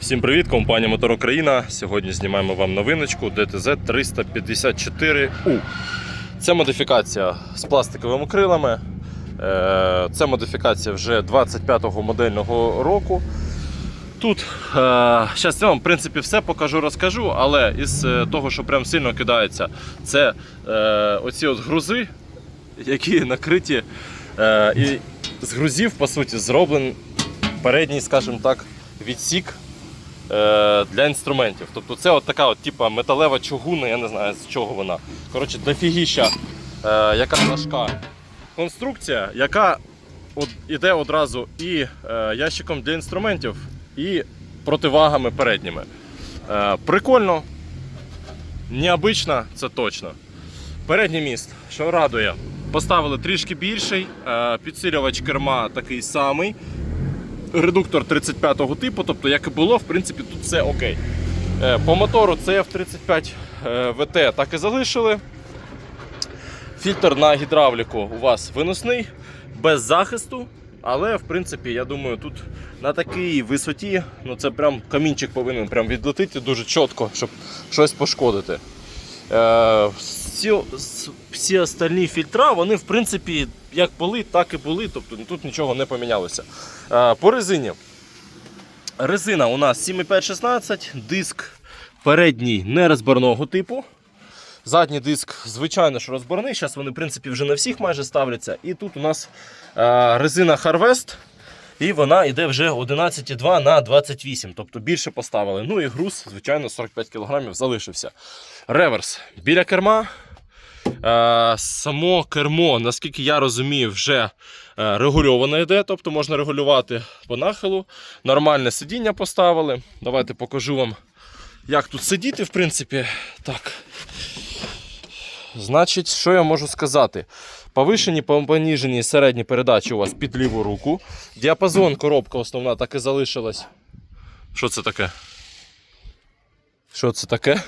Всім привіт, компанія Мотор Україна. Сьогодні знімаємо вам новиночку DTZ 354U. Це модифікація з пластиковими крилами. Е, Це модифікація вже 25-го модельного року. Тут зараз я вам в принципі все покажу, розкажу, але із е, того, що прям сильно кидається, це е, оці от грузи, які накриті. Е, і з грузів, по суті, зроблений передній, скажімо так, відсік е, для інструментів. Тобто це от така от, типа, металева чугуна, я не знаю з чого вона. Коротше, дофігіща, е, яка важка конструкція, яка от, іде одразу і е, ящиком для інструментів, і противагами передніми. Е, прикольно, необично, це точно. Передній міст, що радує, поставили трішки більший, е, підсилювач керма такий самий. Редуктор 35-го типу, тобто, як і було, в принципі, тут все окей. Е, По мотору CF35 е, VT так і залишили. Фільтр на гідравліку у вас виносний, без захисту. Але, в принципі, я думаю, тут на такій висоті ну це прям камінчик повинен прям відлетіти дуже чітко, щоб щось пошкодити. Е, всі, всі остальні фільтра, вони в принципі як були, так і були. Тобто тут нічого не помінялося. Е, по резині. Резина у нас 7,5-16, диск передній нерозборного типу. Задній диск, звичайно, що розборний. Зараз вони, в принципі, вже на всіх майже ставляться. І тут у нас е, резина Harvest. І вона йде вже 11,2 на 28, тобто більше поставили. Ну і груз, звичайно, 45 кг залишився. Реверс біля керма. Е, само кермо, наскільки я розумію, вже е, регульоване йде, тобто можна регулювати по нахилу. Нормальне сидіння поставили. Давайте покажу вам, як тут сидіти, в принципі. Так. Значить, що я можу сказати? Повишені, поніжені середні передачі у вас під ліву руку. Діапазон, коробка основна так і залишилась. Що це таке? Що це таке?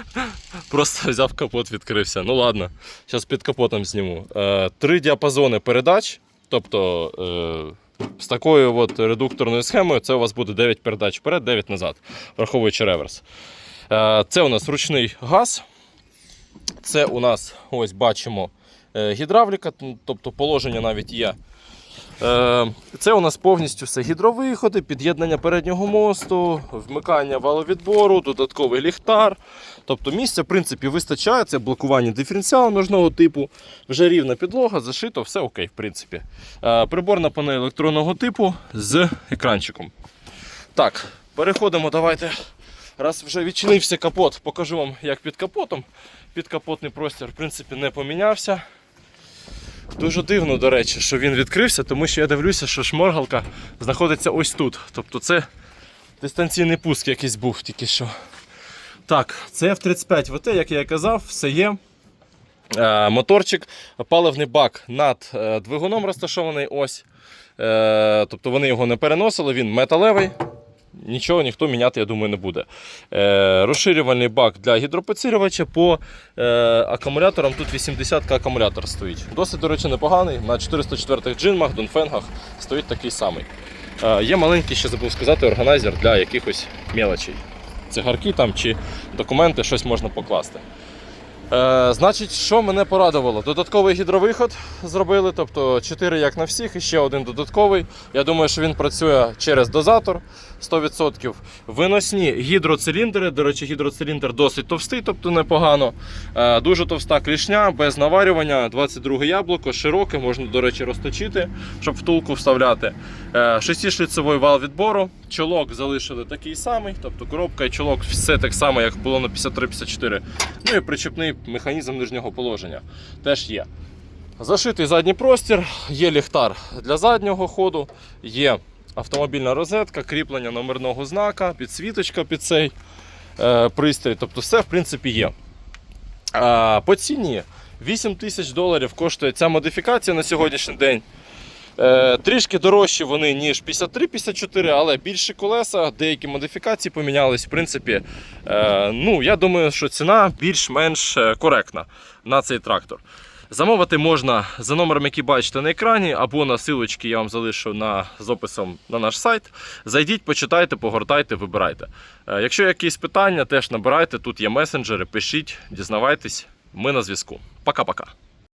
Просто взяв капот, відкрився. Ну ладно, зараз під капотом зніму. Е, три діапазони передач. Тобто е, з такою от редукторною схемою це у вас буде 9 передач вперед, 9 назад, враховуючи реверс. Е, це у нас ручний газ. Це у нас ось бачимо гідравліка, тобто положення навіть є. Е, Це у нас повністю все гідровиходи, під'єднання переднього мосту, вмикання валовідбору, додатковий ліхтар. Тобто місця в принципі вистачає, це блокування диференціалу нужного типу, вже рівна підлога, зашито, все окей, в принципі. Е, Приборна панель електронного типу з екранчиком. Так, переходимо, давайте. Раз вже відчинився капот, покажу вам, як під капотом. Підкапотний простір, в принципі, не помінявся. Дуже дивно, до речі, що він відкрився, тому що я дивлюся, що шморгалка знаходиться ось тут. Тобто це дистанційний пуск якийсь був тільки що. Так, це F35 ВТ, як я і казав, все є. Е, моторчик, паливний бак над е, двигуном розташований ось. Е, тобто вони його не переносили, він металевий. Нічого ніхто міняти, я думаю, не буде. Е, розширювальний бак для гідропоцілювача по е, акумуляторам. Тут 80 акумулятор стоїть. Досить, до речі, непоганий. На 404 джинмах, донфенгах стоїть такий самий. Е, є маленький, ще забув сказати, органайзер для якихось мелочей. Цигарки там чи документи, щось можна покласти. Е, значить, що мене порадувало? Додатковий гідровиход зробили, тобто 4 як на всіх, і ще один додатковий. Я думаю, що він працює через дозатор 100%. Виносні гідроциліндри. До речі, гідроциліндр досить товстий, тобто непогано. Е, дуже товста клішня, без наварювання. 22 яблуко, широке, можна, до речі, розточити, щоб втулку вставляти. Е, Шестишліцевий вал відбору. Чолок залишили такий самий, тобто коробка і чолок все так само, як було на 53-54. Ну і причепний механізм нижнього положення теж є. Зашитий задній простір, є ліхтар для заднього ходу, є автомобільна розетка, кріплення номерного знака, підсвіточка під цей е, пристрій. Тобто все в принципі є. А, по ціні 8 тисяч доларів коштує ця модифікація на сьогоднішній день. Е, трішки дорожчі вони, ніж 53-54, але більші колеса, деякі модифікації помінялись. В принципі, е, ну, я думаю, що ціна більш-менш е, коректна на цей трактор. Замовити можна за номером, який бачите на екрані, або на силочки я вам залишу на, з описом на наш сайт. Зайдіть, почитайте, погортайте, вибирайте. Якщо якісь питання, теж набирайте. Тут є месенджери, пишіть, дізнавайтесь. Ми на зв'язку. Пока-пока.